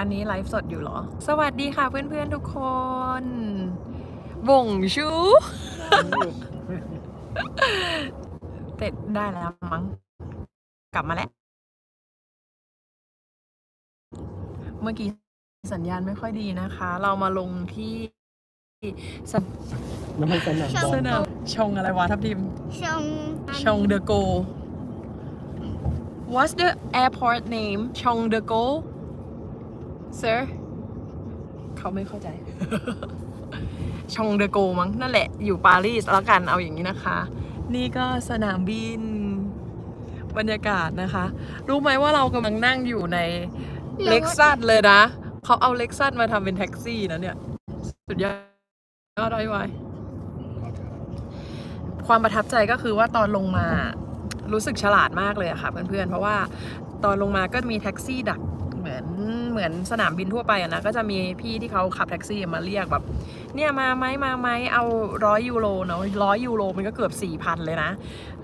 อันนี้ไลฟ์สดอยู่เหรอ สวัสดีค่ะเพื่อนๆทุกคนวงชูเสร็จได้แล้วมั้ง กลับมาแล้ว เมื่อกี้สัญญาณไม่ค่อยดีนะคะ เรามาลงที่สนน้ำมันสนามบอสลนามชงอะไรวะทับทิม ชง ชงเดโก What's the airport name ชงเดโก Sir เขาไม่เข้าใจชงเดโกมั้งนั่นแหละ อยู่ปารีสแล้วกันเอาอย่างนี้นะคะ นี่ก็สนามบินบรรยากาศนะคะ รู้ไหมว่าเรากำลังนั่งอยู่ในเล็กซัสเลยนะ เขาเอาเล็กซัสมาทำเป็นแท็กซี่นะเนี่ย สุดยอดอะไรวะความประทับใจก็คือว่าตอนลงมารู้สึกฉลาดมากเลยอะค่ะเพื่อนๆ เพราะว่าตอนลงมาก็มีแท็กซี่ดัก เหมือนสนามบินทั่วไปอะนะก็จะมีพี่ที่เขาขับแท็กซี่มาเรียกแบบ เนี่ยมาไหมมาไหมเอาร้อยยูโรเนาะร้อยยูโรมันก็เกือบสี่พันเลยนะ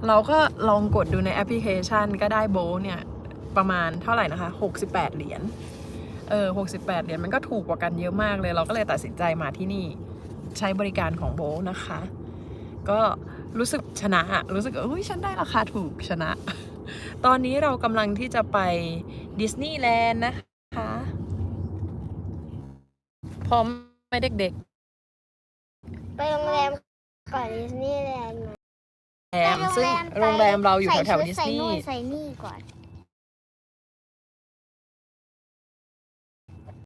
เราก็ลองกดดูในแอปพลิเคชันก็ได้โบเนี่ยประมาณเท่าไหร่นะคะ 68 เหรียญเออ68 เหรียญมันก็ถูกกว่ากันเยอะมากเลย เราก็เลยตัดสินใจมาที่นี่ใช้บริการของโบนะคะ ก็รู้สึกชนะรู้สึกว่าอุ้ยฉันได้ราคาถูกชนะ ตอนนี้เรากำลังที่จะไปดิสนีย์แลนด์นะคะ พร้อมไหมเด็กไปโรงแรมก่อนดิสนีย์แลนด์มาๆแอมซึ่งโรงแรมเราอยู่แถวๆดิสใส่นีนู่นย์ ใส่นี่ก่อน